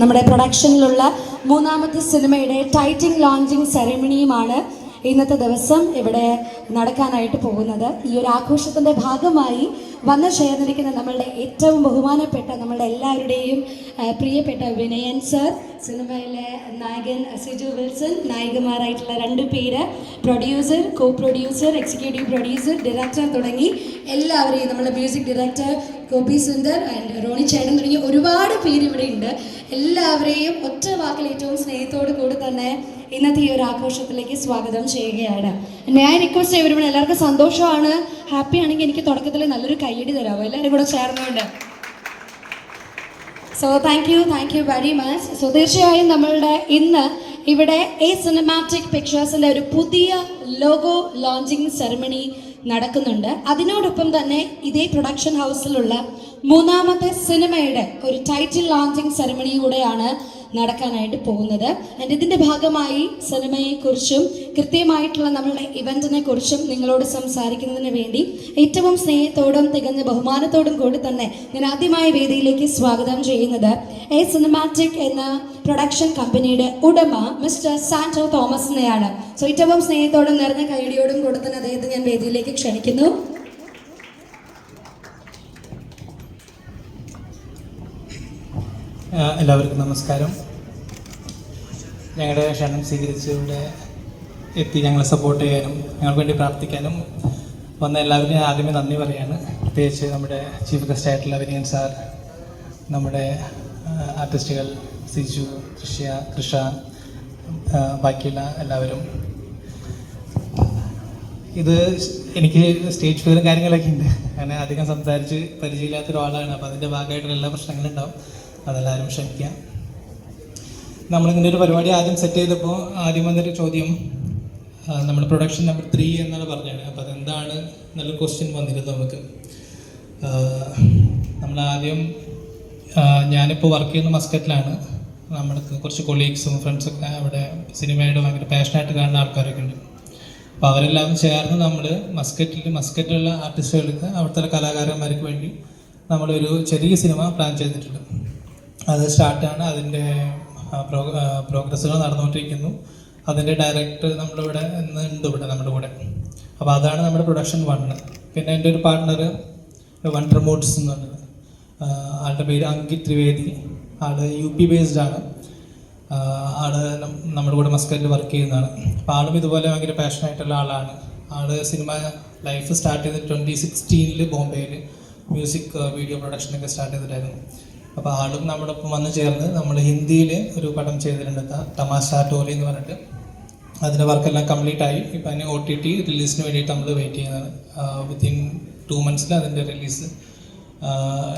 നമ്മുടെ പ്രൊഡക്ഷനിലുള്ള മൂന്നാമത്തെ സിനിമയുടെ ടൈറ്റിംഗ് ലോഞ്ചിങ് സെറമണിയുമാണ് ഇന്നത്തെ ദിവസം ഇവിടെ നടക്കാനായിട്ട് പോകുന്നത്. ഈ ഒരു ആഘോഷത്തിന്റെ ഭാഗമായി വന്നു ചേർന്നിരിക്കുന്ന നമ്മളുടെ ഏറ്റവും ബഹുമാനപ്പെട്ട നമ്മളുടെ എല്ലാവരുടെയും പ്രിയപ്പെട്ട വിനയൻ സർ സിനിമയിലെ നായകൻ സിജു വിൽസൺ നായികമാരായിട്ടുള്ള രണ്ട് പേര് producer co producer executive producer director തുടങ്ങി എല്ലാവരെയും നമ്മുടെ music director Gopi Sundar and Rony ചേട്ടൻ തുടങ്ങി ഒരുപാട് പേര് ഇവിടെ ഉണ്ട്. എല്ലാവരെയും ഒറ്റ വാക്കിൽ ഏറ്റവും സ്നേഹത്തോടു കൂടി തന്നെ ഇന്നത്തെ ഈ ഒരു ആഘോഷത്തിലേക്ക് സ്വാഗതം ചെയ്യുകയാണ്. ഞാൻ റിക്വസ്റ്റ് ചെയ്യും എല്ലാവർക്കും സന്തോഷമാണ്. ഹാപ്പി ആണെങ്കിൽ എനിക്ക് തുടക്കത്തിൽ നല്ലൊരു കൈയ്യടി തരാമോ എല്ലാവരും കൂടെ ചേർന്നുകൊണ്ട്. So thank you thank you very much so തീർച്ചയായും നമ്മളുടെ ഇന്ന് ഇവിടെ എ സിനിമാറ്റിക് പിക്ചേഴ്സിന്റെ ഒരു പുതിയ ലോഗോ ലോഞ്ചിങ് സെറമണി നടക്കുന്നുണ്ട്. അതിനോടൊപ്പം തന്നെ ഇതേ പ്രൊഡക്ഷൻ ഹൗസിലുള്ള മൂന്നാമത്തെ സിനിമയുടെ ഒരു ടൈറ്റിൽ ലോഞ്ചിങ് സെറമണി കൂടെയാണ് നടക്കാനായിട്ട് പോകുന്നത്. ആൻഡ് ഇതിന്റെ ഭാഗമായി സിനിമയെക്കുറിച്ചും കൃത്യമായിട്ടുള്ള നമ്മളുടെ ഇവന്റിനെ കുറിച്ചും നിങ്ങളോട് സംസാരിക്കുന്നതിന് വേണ്ടി ഏറ്റവും സ്നേഹത്തോടും തികഞ്ഞ ബഹുമാനത്തോടും കൂടി തന്നെ ഞാൻ ആദ്യമായ വേദിയിലേക്ക് സ്വാഗതം ചെയ്യുന്നത് എ സിനിമാറ്റിക് എന്ന പ്രൊഡക്ഷൻ കമ്പനിയുടെ ഉടമ മിസ്റ്റർ സാന്റോ തോമസിനെയാണ്. സോ ഏറ്റവും സ്നേഹത്തോടും നിറഞ്ഞ കൈയടിയോടും കൂടെ തന്നെ അദ്ദേഹത്തെ ഞാൻ വേദിയിലേക്ക് ക്ഷണിക്കുന്നു ആ, എല്ലാവർക്കും നമസ്കാരം. ഞങ്ങളുടെ ക്ഷണം സ്വീകരിച്ച് ഇവിടെ എത്തി ഞങ്ങളെ സപ്പോർട്ട് ചെയ്യാനും ഞങ്ങൾക്ക് വേണ്ടി പ്രാർത്ഥിക്കാനും വന്ന എല്ലാവരും ആദ്യമേ നന്ദി പറയാണ്. പ്രത്യേകിച്ച് നമ്മുടെ ചീഫ് ഗസ്റ്റ് ആയിട്ടുള്ള വിനയൻ സാർ നമ്മുടെ ആർട്ടിസ്റ്റുകൾ സിജു കൃഷ്യ കൃഷ ബാക്കിയുള്ള എല്ലാവരും. ഇത് എനിക്ക് സ്റ്റേജ് ഫിയറും കാര്യങ്ങളൊക്കെ ഉണ്ട്. അങ്ങനെ അധികം സംസാരിച്ച് പരിചയമില്ലാത്ത ഒരാളാണ്. അപ്പോൾ അതിന്റെ ഭാഗമായിട്ടുള്ള എല്ലാ പ്രശ്നങ്ങളും ഉണ്ടാവും. അതെല്ലാവരും ക്ഷമിക്കാം നമ്മളിങ്ങനെ ഒരു പരിപാടി ആദ്യം സെറ്റ് ചെയ്തപ്പോൾ ആദ്യം വന്നൊരു ചോദ്യം നമ്മൾ പ്രൊഡക്ഷൻ നമ്പർ ത്രീ എന്നാണ് പറഞ്ഞത്. അപ്പോൾ അതെന്താണ് നല്ലൊരു ക്വസ്റ്റ്യൻ വന്നിരുന്നു നമുക്ക്. നമ്മൾ ആദ്യം ഞാനിപ്പോൾ വർക്ക് ചെയ്യുന്ന മസ്കറ്റിലാണ്. നമ്മൾക്ക് കുറച്ച് കൊളീഗ്സും ഫ്രണ്ട്സൊക്കെ അവിടെ സിനിമയുടെ ഭയങ്കര പാഷനായിട്ട് കാണുന്ന ആൾക്കാരൊക്കെ ഉണ്ട്. അപ്പോൾ അവരെല്ലാം ചേർന്ന് നമ്മൾ മസ്കറ്റിൽ മസ്കറ്റിലുള്ള ആർട്ടിസ്റ്റുകൾക്ക് അവിടുത്തെ കലാകാരന്മാർക്ക് വേണ്ടി നമ്മളൊരു ചെറിയ സിനിമ പ്ലാൻ ചെയ്തിട്ടുണ്ട്. അത് സ്റ്റാർട്ടാണ്. അതിന്റെ പ്രോഗ്രസ്സുകൾ നടന്നുകൊണ്ടിരിക്കുന്നു. അതിന്റെ ഡയറക്ടർ നമ്മളിവിടെ ഇന്ന് ഉണ്ട് ഇവിടെ നമ്മുടെ കൂടെ. അപ്പോൾ അതാണ് നമ്മുടെ പ്രൊഡക്ഷൻ വണ്ണ് പിന്നെ എന്റെ ഒരു പാർട്ട്ണർ വൺ മോഡ്സ് എന്ന് പറഞ്ഞത്. ആളുടെ പേര് അങ്കിത് ത്രിവേദി. ആൾ യു പി ബേസ്ഡ് ആണ്. ആൾ നമ്മുടെ കൂടെ മസ്കറ്റിൽ വർക്ക് ചെയ്യുന്നതാണ്. അപ്പോൾ ആളും ഇതുപോലെ ഭയങ്കര പാഷനായിട്ടുള്ള ആളാണ്. ആൾ സിനിമ ലൈഫ് സ്റ്റാർട്ട് ചെയ്ത് ട്വന്റി സിക്സ്റ്റീനിൽ ബോംബെയിൽ മ്യൂസിക് വീഡിയോ പ്രൊഡക്ഷനൊക്കെ സ്റ്റാർട്ട് ചെയ്തിട്ടായിരുന്നു. അപ്പോൾ ആളും നമ്മുടെ ഒപ്പം വന്നു ചേർന്ന് നമ്മൾ ഹിന്ദിയിൽ ഒരു പടം ചെയ്തിട്ടുണ്ട് തമാശ ടോലി എന്ന് പറഞ്ഞിട്ട്. അതിന്റെ വർക്കെല്ലാം കംപ്ലീറ്റ് ആയി. ഇപ്പം അതിന് ഒ ടി ടി റിലീസിന് വേണ്ടിയിട്ട് നമ്മൾ വെയിറ്റ് ചെയ്യുന്നതാണ്. വിത്തിൻ ടു മന്ത്സിൽ അതിന്റെ റിലീസ്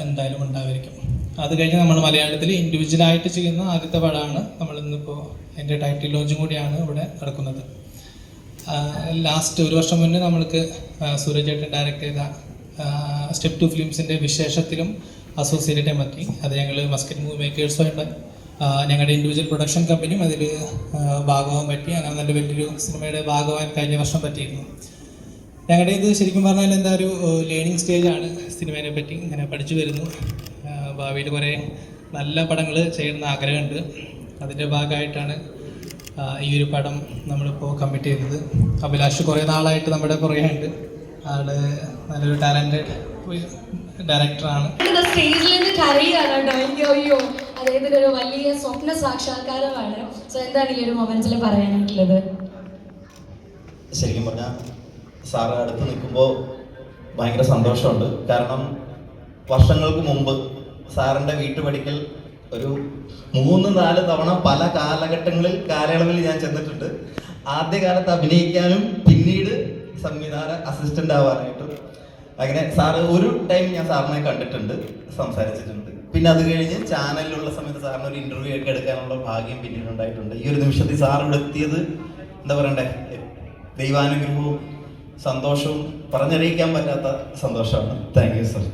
എന്തായാലും ഉണ്ടായിരിക്കും. അത് കഴിഞ്ഞ് നമ്മൾ മലയാളത്തിൽ ഇൻഡിവിജ്വലായിട്ട് ചെയ്യുന്ന ആദ്യത്തെ പടമാണ് നമ്മൾ ഇന്നിപ്പോൾ ടൈറ്റിൽ ലോഞ്ചും കൂടിയാണ് ഇവിടെ നടക്കുന്നത്. ലാസ്റ്റ് ഒരു വർഷം മുന്നേ നമ്മൾക്ക് സൂരജ് ഏട്ടൻ ഡയറക്റ്റ് ചെയ്ത സ്റ്റെപ്പ് ടു ഫിലിംസിന്റെ വിശേഷത്തിലും അസോസിയേറ്റ് പറ്റി അത് ഞങ്ങൾ മസ്കറ്റ് മൂവി മേക്കേഴ്സുമായിട്ട് ഞങ്ങളുടെ ഇൻഡിവിജ്വൽ പ്രൊഡക്ഷൻ കമ്പനിയും അതിൽ ഭാഗമാകാൻ പറ്റി. അങ്ങനെ നല്ല വലിയൊരു സിനിമയുടെ ഭാഗമാകാൻ കഴിഞ്ഞ വർഷം പറ്റിയിരുന്നു. ഞങ്ങളുടെ ഇത് ശരിക്കും പറഞ്ഞാൽ എന്താ ഒരു ലേണിംഗ് സ്റ്റേജാണ് സിനിമയെ പറ്റി. ഇങ്ങനെ പഠിച്ചു വരുന്നു. ഭാവിയിൽ കുറേ നല്ല പടങ്ങൾ ചെയ്യണമെന്ന് ആഗ്രഹമുണ്ട്. അതിന്റെ ഭാഗമായിട്ടാണ് ഈ ഒരു പടം നമ്മളിപ്പോൾ കമ്മിറ്റ് ചെയ്തത് അഭിലാഷ് കുറേ നാളായിട്ട് നമ്മുടെ പുറകെ ഉണ്ട് ആൾ നല്ലൊരു ടാലന്റഡ് ഡയറക്ടറാണ് സ്റ്റേജിൽ നിന്ന് കരയാണ് കേട്ടോ. അയ്യോ അയ്യോ. അദ്ദേഹത്തിന്റെ ഒരു വലിയ സ്വപ്ന സാക്ഷാത്കാരമാണ്. സോ എന്താണ് ഈ ഒരു പറയാനായിട്ടുള്ളത്? ശരിക്കും പറഞ്ഞാൽ സാറ് അടുത്ത് നിൽക്കുമ്പോൾ ഭയങ്കര സന്തോഷമുണ്ട്. കാരണം വർഷങ്ങൾക്ക് മുമ്പ് സാറിന്റെ വീട്ടുപടിക്കൽ ഒരു മൂന്ന് നാല് തവണ പല കാലഘട്ടങ്ങളിൽ കാലയളവിൽ ഞാൻ ചെന്നിട്ടുണ്ട്. ആദ്യകാലത്ത് അഭിനയിക്കാനും പിന്നീട് സംവിധാന അസിസ്റ്റന്റ് ആവാനായിട്ടും അങ്ങനെ സാറ് ഒരു ടൈം ഞാൻ സാറിനെ കണ്ടിട്ടുണ്ട് സംസാരിച്ചിട്ടുണ്ട്. പിന്നെ അത് കഴിഞ്ഞ് ചാനലിലുള്ള സമയത്ത് സാറിന് ഒരു ഇന്റർവ്യൂ ഒക്കെ എടുക്കാനുള്ള ഭാഗ്യം പിന്നീട് ഉണ്ടായിട്ടുണ്ട്. ഈ ഒരു നിമിഷത്തിൽ സാർ ഇവിടെ എത്തിയത് എന്താ പറയണ്ടേ? ദൈവാനുഗ്രഹവും സന്തോഷവും പറഞ്ഞറിയിക്കാൻ പറ്റാത്ത സന്തോഷമാണ്. താങ്ക് യു സർ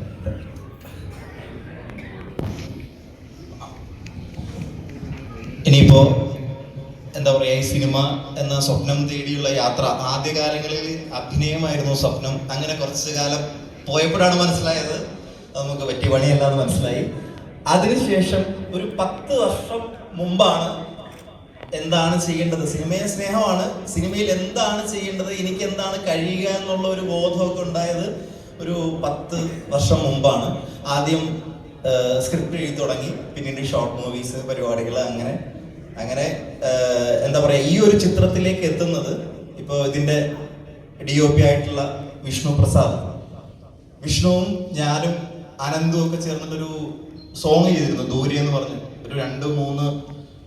ഇനിയിപ്പോ സിനിമ എന്ന സ്വപ്നം തേടിയുള്ള യാത്ര. ആദ്യകാലങ്ങളിൽ അഭിനയമായിരുന്നു സ്വപ്നം. അങ്ങനെ കുറച്ച് കാലം പോയപ്പോഴാണ് മനസ്സിലായത്. നമുക്ക് പറ്റിയ പണിയല്ലാന്ന് മനസ്സിലായി. അതിനുശേഷം ഒരു പത്ത് വർഷം മുമ്പാണ് എന്താണ് ചെയ്യേണ്ടത്? സിനിമയെ സ്നേഹമാണ്. സിനിമയിൽ എന്താണ് ചെയ്യേണ്ടത്? എനിക്ക് എന്താണ് കഴിയുക എന്നുള്ള ഒരു ബോധമൊക്കെ ഉണ്ടായത് ഒരു പത്ത് വർഷം മുമ്പാണ്. ആദ്യം സ്ക്രിപ്റ്റ് എഴുതി തുടങ്ങി. പിന്നീട് ഷോർട്ട് മൂവീസ് പരിപാടികൾ അങ്ങനെ അങ്ങനെ എന്താ പറയുക ഈ ഒരു ചിത്രത്തിലേക്ക് എത്തുന്നത് ഇപ്പോൾ ഇതിന്റെ ഡി ഒ പി ആയിട്ടുള്ള വിഷ്ണു പ്രസാദ്. വിഷ്ണുവും ഞാനും അനന്തും ഒക്കെ ചേർന്നിട്ടൊരു സോങ് ചെയ്തിരുന്നു ദൂരി എന്ന് പറഞ്ഞ്. ഒരു രണ്ട് മൂന്ന്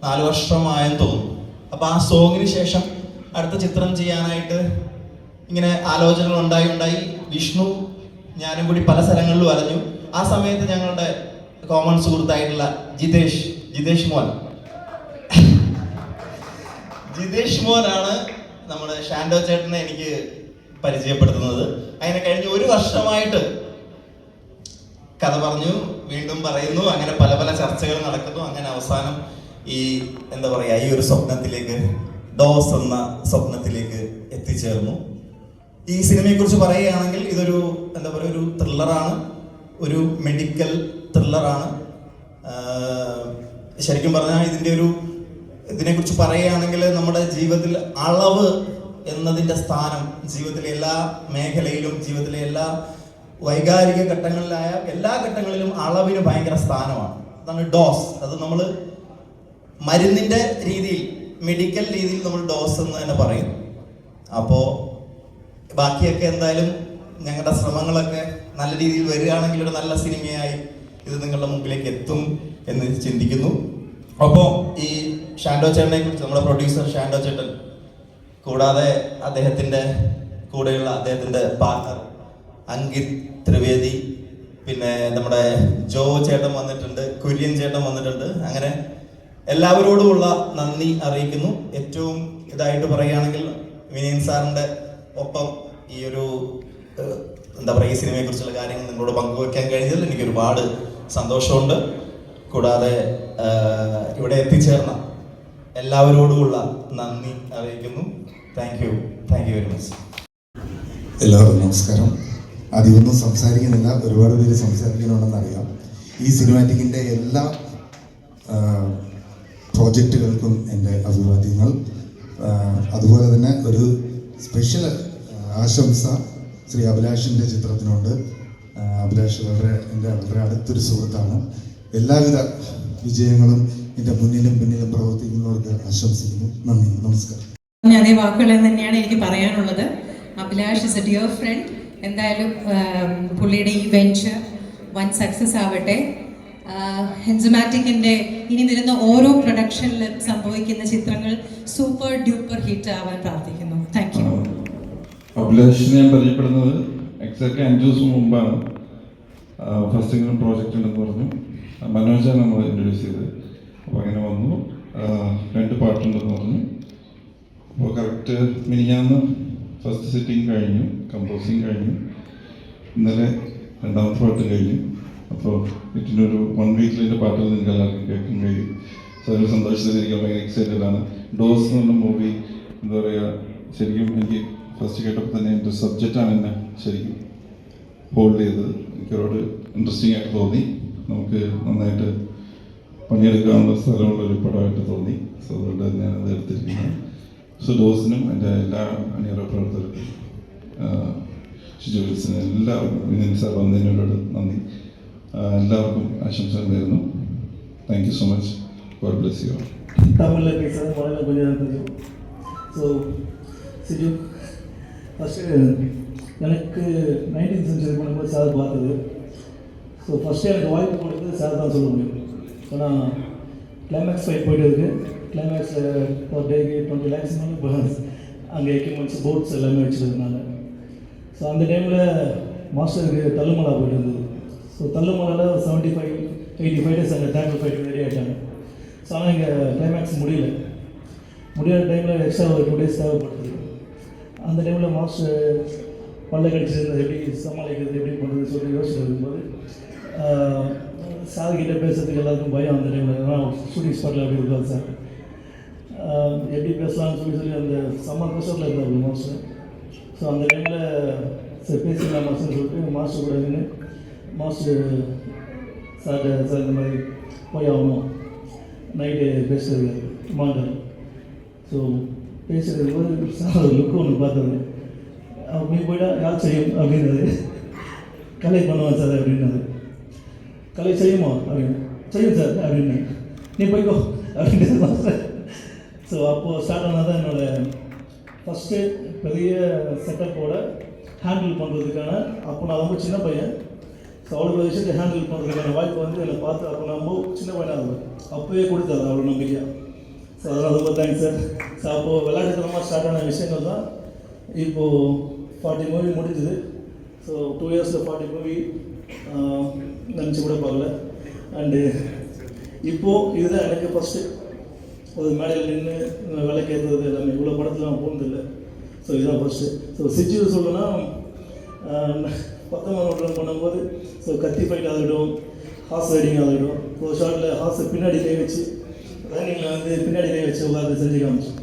നാല് വർഷമായെന്ന് തോന്നുന്നു. അപ്പോൾ ആ സോങ്ങിന് ശേഷം അടുത്ത ചിത്രം ചെയ്യാനായിട്ട് ഇങ്ങനെ ആലോചനകൾ ഉണ്ടായി ഉണ്ടായി. വിഷ്ണു ഞാനും കൂടി പല സ്ഥലങ്ങളിലും അലഞ്ഞു. ആ സമയത്ത് ഞങ്ങളുടെ കോമൺ സുഹൃത്തായിട്ടുള്ള ജിതേഷ് ജിതേഷ് മോൻ. ജിതേഷ് മോനാണ് നമ്മുടെ ഷാൻഡോ ചേട്ടനെ എനിക്ക് പരിചയപ്പെടുത്തുന്നത്. അങ്ങനെ കഴിഞ്ഞ ഒരു വർഷമായിട്ട് കഥ പറഞ്ഞു വീണ്ടും പറയുന്നു. അങ്ങനെ പല പല ചർച്ചകൾ നടക്കുന്നു. അങ്ങനെ അവസാനം ഈ എന്താ പറയാ ഈ ഒരു സ്വപ്നത്തിലേക്ക് ഡോസ് എന്ന സ്വപ്നത്തിലേക്ക് എത്തിച്ചേർന്നു. ഈ സിനിമയെ കുറിച്ച് പറയുകയാണെങ്കിൽ ഇതൊരു എന്താ പറയുക ഒരു ത്രില്ലറാണ്. ഒരു മെഡിക്കൽ ത്രില്ലറാണ്. ശരിക്കും പറഞ്ഞാൽ ഇതിന്റെ ഒരു ഇതിനെക്കുറിച്ച് പറയുകയാണെങ്കിൽ നമ്മുടെ ജീവിതത്തിൽ അളവ് എന്നതിന്റെ സ്ഥാനം ജീവിതത്തിലെ എല്ലാ മേഖലയിലും ജീവിതത്തിലെ എല്ലാ വൈകാരിക ഘട്ടങ്ങളിലായ എല്ലാ ഘട്ടങ്ങളിലും അളവിന് ഭയങ്കര സ്ഥാനമാണ്. അതാണ് ഡോസ്. അത് നമ്മൾ മരുന്നിന്റെ രീതിയിൽ മെഡിക്കൽ രീതിയിൽ നമ്മൾ ഡോസ് എന്ന് തന്നെ പറയും. അപ്പോൾ ബാക്കിയൊക്കെ എന്തായാലും ഞങ്ങളുടെ ശ്രമങ്ങളൊക്കെ നല്ല രീതിയിൽ വരികയാണെങ്കിൽ ഒരു നല്ല സിനിമയായി ഇത് നിങ്ങളുടെ മുമ്പിലേക്ക് എത്തും എന്ന് ചിന്തിക്കുന്നു. അപ്പോൾ ഈ ഷാൻഡോ ചേട്ടനെ കുറിച്ച് നമ്മുടെ പ്രൊഡ്യൂസർ ഷാൻഡോ ചേട്ടൻ കൂടാതെ അദ്ദേഹത്തിന്റെ കൂടെയുള്ള അദ്ദേഹത്തിന്റെ പാർട്ണർ അങ്കിത് ത്രിവേദി പിന്നെ നമ്മുടെ ജോ ചേട്ടൻ വന്നിട്ടുണ്ട് കുര്യൻ ചേട്ടൻ വന്നിട്ടുണ്ട്. അങ്ങനെ എല്ലാവരോടുമുള്ള നന്ദി അറിയിക്കുന്നു. ഏറ്റവും ഇതായിട്ട് പറയുകയാണെങ്കിൽ വിനയൻ സാറിന്റെ ഒപ്പം ഈ ഒരു എന്താ പറയുക ഈ സിനിമയെക്കുറിച്ചുള്ള കാര്യങ്ങൾ നിങ്ങളോട് പങ്കുവെക്കാൻ കഴിഞ്ഞതിൽ എനിക്ക് ഒരുപാട് സന്തോഷമുണ്ട്. കൂടാതെ ഇവിടെ എത്തിച്ചേർന്ന എല്ലാവരോടുമുള്ള നന്ദി അറിയിക്കുന്നു. Thank you thank you very much എല്ലാവർക്കും നമസ്കാരം. അധികമൊന്നും സംസാരിക്കുന്നില്ല. ഒരുപാട് പേര് സംസാരിക്കണമെന്ന് അറിയാം. ഈ സിനിമാറ്റിക്കിന്റെ എല്ലാ പ്രോജക്റ്റുകൾക്കും എന്റെ അഭിവാദ്യങ്ങൾ. അതുപോലെ തന്നെ ഒരു സ്പെഷ്യൽ ആശംസ ശ്രീ അഭിലാഷിന്റെ ചിത്രത്തിനുണ്ട്. അഭിലാഷ് വളരെ എന്റെ വളരെ അടുത്തൊരു സുഹൃത്താണ്. എല്ലാവിധ വിജയങ്ങളും എന്റെ മുന്നിലും പിന്നിലും പ്രവർത്തിക്കുന്നവർക്ക് ആശംസിക്കുന്നു. നന്ദി. നമസ്കാരം. ഞാൻ അതേ വാക്കുകൾ തന്നെയാണ് എനിക്ക് പറയാനുള്ളത്. Abhilash is a dear friend എന്തായാലും പുള്ളിയുടെ ഈ വെഞ്ചർ വൻ സക്സസ് ആവട്ടെ. ഹെൻസുമാറ്റിക്കിന്റെ ഇനി വരുന്ന ഓരോ പ്രൊഡക്ഷനിലും സംഭവിക്കുന്ന ചിത്രങ്ങൾ സൂപ്പർ ഡ്യൂപ്പർ ഹിറ്റ് ആവാൻ പ്രാർത്ഥിക്കുന്നു. താങ്ക് യു അഭിലാഷിനെ ഞാൻ പരിചയപ്പെടുന്നത് എക്സാക്ട് അഞ്ച് ദിവസം മുമ്പാണ്. ഫസ്റ്റ് പ്രോജക്റ്റ് ഉണ്ടെന്ന് പറഞ്ഞു. മനോജാണ് നമ്മൾ ഇൻട്രൊഡ്യൂസ് ചെയ്തത്. അപ്പോൾ അങ്ങനെ വന്നു. രണ്ട് പാട്ടുണ്ടെന്ന് പറഞ്ഞു. അപ്പോൾ കറക്റ്റ് മിനിഞ്ഞാന്ന് ഫസ്റ്റ് സിറ്റിംഗ് കഴിഞ്ഞു കമ്പോസിങ് കഴിഞ്ഞു. ഇന്നലെ രണ്ടാമത്തെ പാട്ട് കഴിഞ്ഞു. അപ്പോൾ ഇതിനൊരു വൺ വീക്കിൽ എന്റെ പാട്ടുകൾ നിങ്ങൾക്ക് എല്ലാവർക്കും കേൾക്കാൻ കഴിയും സോ അതിൽ സന്തോഷത്തിലിരിക്കാൻ ഭയങ്കര എക്സൈറ്റഡ് ആണ്. ഡോസ് എന്ന് പറഞ്ഞ മൂവി എന്താ പറയുക ശരിക്കും എനിക്ക് ഫസ്റ്റ് കേട്ടപ്പോൾ തന്നെ എന്റെ സബ്ജക്റ്റാണ് എന്നെ ശരിക്കും ഹോൾഡ് ചെയ്തത്. എനിക്ക് ഒരുപാട് ഇൻട്രസ്റ്റിംഗ് ആയിട്ട് തോന്നി. നമുക്ക് നന്നായിട്ട് പണിയെടുക്കാനുള്ള സ്ഥലമുള്ള ഒരു പടമായിട്ട് തോന്നി സോ അതുകൊണ്ട് തന്നെയാണ് അത് എടുത്തിരിക്കുന്നത് സോ ഡോസിനും എൻ്റെ എല്ലാ അണിയറ പ്രവർത്തകർക്കും ഷിജു വിൽസിനും എല്ലാവർക്കും വിനീത് സാർ വന്നതിനോട് നന്ദി ആ, എല്ലാവർക്കും ആശംസകൾ നേരുന്നു thank you so much God bless you தமிழில் பேசுறது முதல்ல கொஞ்சம் நேரம் தெரியும் ஸோ சிஜு ஃபஸ்ட்டு எனக்கு நைன்டீன் சென்ச்சுரி பண்ணும்போது சார் பார்த்தது ஸோ ஃபஸ்ட்டு எனக்கு வாய்ப்பு கொடுத்தது சார் தான் சொல்ல முடியும் ஏன்னா கிளைமேக்ஸ் ஃபைட் போயிட்டு இருக்குது கிளைமேக்ஸ் ஒரு டேக்கு டுவெண்ட்டி லேக்ஸ் மேலே இப்போ அங்கே எக்யூப்மெண்ட்ஸ் போட்ஸ் எல்லாமே வச்சுருந்தனால ஸோ அந்த டைமில் மாஸ்டருக்கு தள்ளுமலா போயிட்டு இருந்தது so தள்ளுமலாவில் seventy five eighty five days அங்கே தேட்டர் ஃபைட் ரெடி ஆகிட்டாங்க ஸோ ஆனால் இங்கே கிளைமேக்ஸ் முடியல. முடியாத டைமில் எக்ஸ்ட்ரா ஒரு டூ டேஸ் தேவைப்படுது. அந்த டைமில் மாஸ்டர் பல்ல கடிச்சிருந்தது எப்படி சமாளிக்கிறது எப்படி பண்ணுறது சொல்லி யோசிச்சு இருக்கும்போது uh, சார் கிட்டே பேசுறதுக்கு எல்லாருக்கும் பயம் அந்த டைமில் ஷூட்டிங் ஸ்பாட்டில் அப்படி இருக்காது சார். எப்படி பேசலாம்னு சொல்லி சொல்லி அந்த சம்மர் ப்ரெஷரில் இருந்தார் மாஸ்டர். ஸோ அந்த டைமில் சரி பேசிக்கலாம் மாஸ்டர்னு சொல்லிட்டு மாஸ்டர் கூட நின்று மாஸ்டர் சார் சார் இந்த மாதிரி போய் ஆகணும். நைட்டு பேசுறது மாண்டர் ஸோ பேசுறது போது சார் லுக் ஒன்று பார்த்தது அவங்க நீ யார் செய்யும்? அப்படின்றது கலெக்ட் பண்ணுவான் சார் அப்படின்னது கலை செய்யுமா அப்படின்னு செய்யும் சார் அப்படின்னு நீ போய்க்கோ அப்படின்றது சார் ஸோ அப்போது ஸ்டார்ட் ஆனால் தான் என்னோட ஃபஸ்ட்டு பெரிய செட்டப்போட ஹேண்டில் பண்ணுறதுக்கான அப்போ நான் ரொம்ப சின்ன பையன். ஸோ அவ்வளோ விஷயத்தை ஹேண்டில் பண்ணுறதுக்கான வாய்ப்பு வந்து என்னை பார்த்து அப்போ நான் ரொம்ப சின்ன பையனாக இருந்தேன். அப்போவே கொடுத்தாரு அவ்வளோ நம்பிக்கையாக ஸோ அதெல்லாம் ரொம்ப தேங்க்ஸ் சார் ஸோ அப்போது விளையாட்டுத்தனமாக ஸ்டார்ட் ஆன விஷயங்கள் தான் இப்போது ஃபார்ட்டி மூவி முடிஞ்சுது. ஸோ டூ இயர்ஸில் ஃபார்ட்டி மூவி நினச்சி கூட பார்க்கல. அண்டு இப்போது இதுதான் எனக்கு ஃபஸ்ட்டு ஒரு மேடையில் நின்று விலைக்கு ஏற்றுறது எல்லாமே. இவ்வளோ படத்தில் நான் போனதில்லை. ஸோ இதுதான் ஃபஸ்ட்டு ஸோ சிச்சு சொல்லணும்னா பத்தொம்பது நூற்றாண்டு பண்ணும்போது ஸோ கத்தி ஃபைட் ஆகட்டும் ஹார்ஸ் ரைடிங் ஆகட்டும் ஒரு ஷார்ட்டில் ஹார்ஸை பின்னாடி கை வச்சு ரன்னிங்கில் வந்து பின்னாடி கை வச்சு உட்காந்து செஞ்சு காமிச்சோம்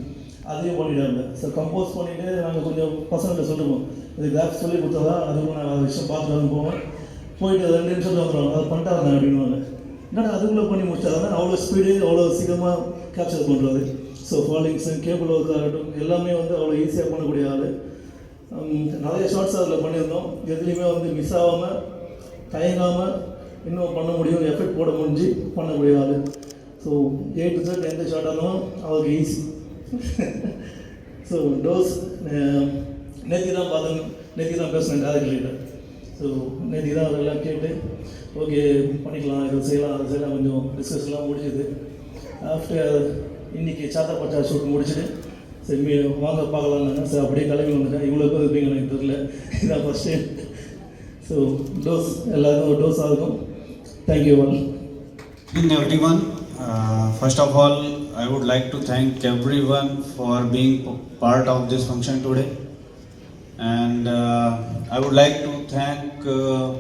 அதையும் பண்ணிட்டாங்க ஸோ கம்போஸ் பண்ணிவிட்டு நாங்கள் கொஞ்சம் பசங்கள்கிட்ட சொல்லுவோம் இது கிராஃப்ஸ் சொல்லி கொடுத்தா அதுவும் நான் விஷயம் பார்த்துட்டு வந்து போவேன். போயிட்டு ரெண்டு நிமிஷத்தில் வந்துடுவாங்க அதை பண்ணிட்டாங்க அப்படின்வாங்க என்னடா அதுக்குள்ளே பண்ணி முடிச்சாங்க அவ்வளோ ஸ்பீடு அவ்வளோ சீக்கிரமாக கேப்சர் பண்ணுறது ஸோ ஃபாலிங்ஸு கேபிள் ஒர்க் ஆகட்டும் எல்லாமே வந்து அவ்வளோ ஈஸியாக பண்ணக்கூடிய ஆள். நிறைய ஷார்ட்ஸ் அதில் பண்ணியிருந்தோம். எதுலேயுமே வந்து மிஸ் ஆகாமல் தயங்காமல் இன்னும் பண்ண முடியும் எஃபெக்ட் போட முடிஞ்சு பண்ணக்கூடிய ஆள். ஸோ ஏ டு செட் எந்த ஷார்ட் ஆனாலும் அவருக்கு ஈஸி ஸோ டோஸ் நேற்று தான் பார்த்தேன். நேற்று தான் பேசினேன் டேரக்டர்கிட்ட ஸோ நேற்று தான் அதெல்லாம் கேட்டு ஓகே பண்ணிக்கலாம் இதை செய்யலாம் அதை செய்யலாம் கொஞ்சம் டிஸ்கஸ்லாம் முடிஞ்சுது. ஆஃப்டர் இன்றைக்கி சாத்தா பச்சா ஷூட் முடிச்சுட்டு சரி மீ வாங்க பார்க்கலாம்னாங்க சார் அப்படியே கிளம்பி வந்துட்டேன். இவ்வளோ பேர் இருப்பீங்க எனக்கு தெரியல. இதான் ஃபஸ்ட்டு ஸோ டோஸ் எல்லாருக்கும் ஒரு டோஸ் ஆகும். Thank you all in everyone first of all I would like to thank everyone for being part of this function today And uh, I would like to thank uh,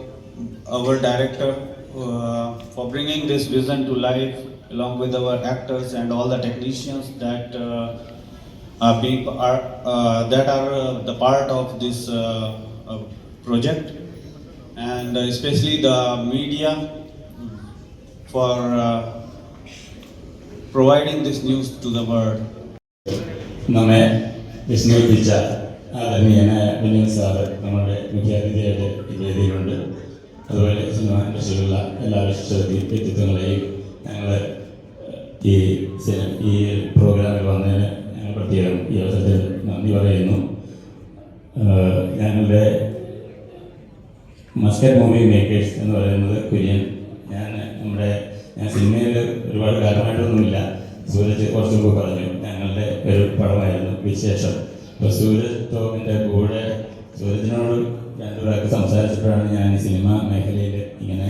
our director uh, for bringing this vision to life along with our actors and all the technicians that are being are, that are the part of this project and especially the media for uh, providing this news to the world. Name is Nil ആദരണീയനായ Vineeth sir നമ്മുടെ മുഖ്യാതിഥിയായിട്ട് വേദിയിലുണ്ട്. അതുപോലെ cinema ഇൻഡസ്ട്രിയിലുള്ള എല്ലാ വിശിഷ്ട വ്യക്തിത്വങ്ങളെയും ഞങ്ങൾ ഈ ഈ പ്രോഗ്രാമിൽ വന്നതിന് ഞങ്ങൾ പ്രത്യേകം ഈ അവസരത്തിൽ നന്ദി പറയുന്നു. ഞങ്ങളുടെ മസ്കറ്റ് മൂവി മേക്കേഴ്സ് എന്ന് പറയുന്നത് കുര്യൻ. ഞാൻ നമ്മുടെ ഞാൻ സിനിമയിൽ ഒരുപാട് കാലമായിട്ടൊന്നുമില്ല സൂരജ് കുറച്ച് പറഞ്ഞു ഞങ്ങളുടെ ഒരു പടമായിരുന്നു വിശേഷം. അപ്പോൾ കൂടെ സൂരജിനോട് രണ്ടുപേർക്ക് സംസാരിച്ചപ്പോഴാണ് ഞാൻ സിനിമ മേഖലയിൽ ഇങ്ങനെ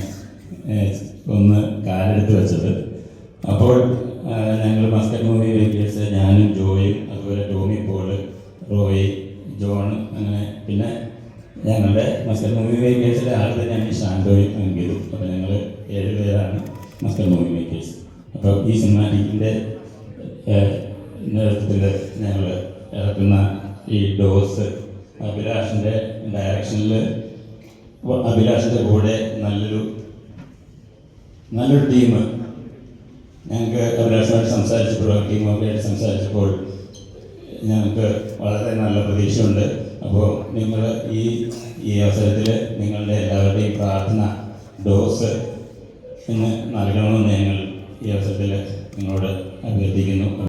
ഒന്ന് കാലെടുത്ത് വെച്ചത്. അപ്പോൾ ഞങ്ങൾ മസ്കറ്റ് മൂവി മേക്കേഴ്സ് ഞാനും ജോയും അതുപോലെ ടോമി പോൾ റോയി ജോൺ അങ്ങനെ പിന്നെ ഞങ്ങളുടെ മസ്കർ മൂവി മേക്കേഴ്സിലെ ആൾ തന്നെയാണ് ഷാൻഡോയും അങ്കിതും. അപ്പോൾ ഞങ്ങൾ ഏഴ് പേരാണ് മസ്കർ മൂവി മേക്കേഴ്സ്. അപ്പോൾ ഈ സിനിമാറ്റിക്കിന്റെ നേതൃത്വത്തിൽ ഞങ്ങൾ ഇറക്കുന്ന ഈ ഡോസ് അഭിലാഷിന്റെ ഡയറക്ഷനിൽ അഭിലാഷിന്റെ കൂടെ നല്ലൊരു നല്ലൊരു ടീം ഞങ്ങൾക്ക് അഭിലാഷുമായിട്ട് സംസാരിച്ചപ്പോൾ ടീമൊക്കെ ആയിട്ട് സംസാരിച്ചപ്പോൾ ഞങ്ങൾക്ക് വളരെ നല്ല പ്രതീക്ഷയുണ്ട്. അപ്പോൾ നിങ്ങൾ ഈ ഈ അവസരത്തിൽ നിങ്ങളുടെ എല്ലാവരുടെയും പ്രാർത്ഥന ഡോസ് ഇന്ന് നൽകണമെന്ന് ഞങ്ങൾ ഈ അവസരത്തിൽ നിങ്ങളോട് അഭ്യർത്ഥിക്കുന്നു.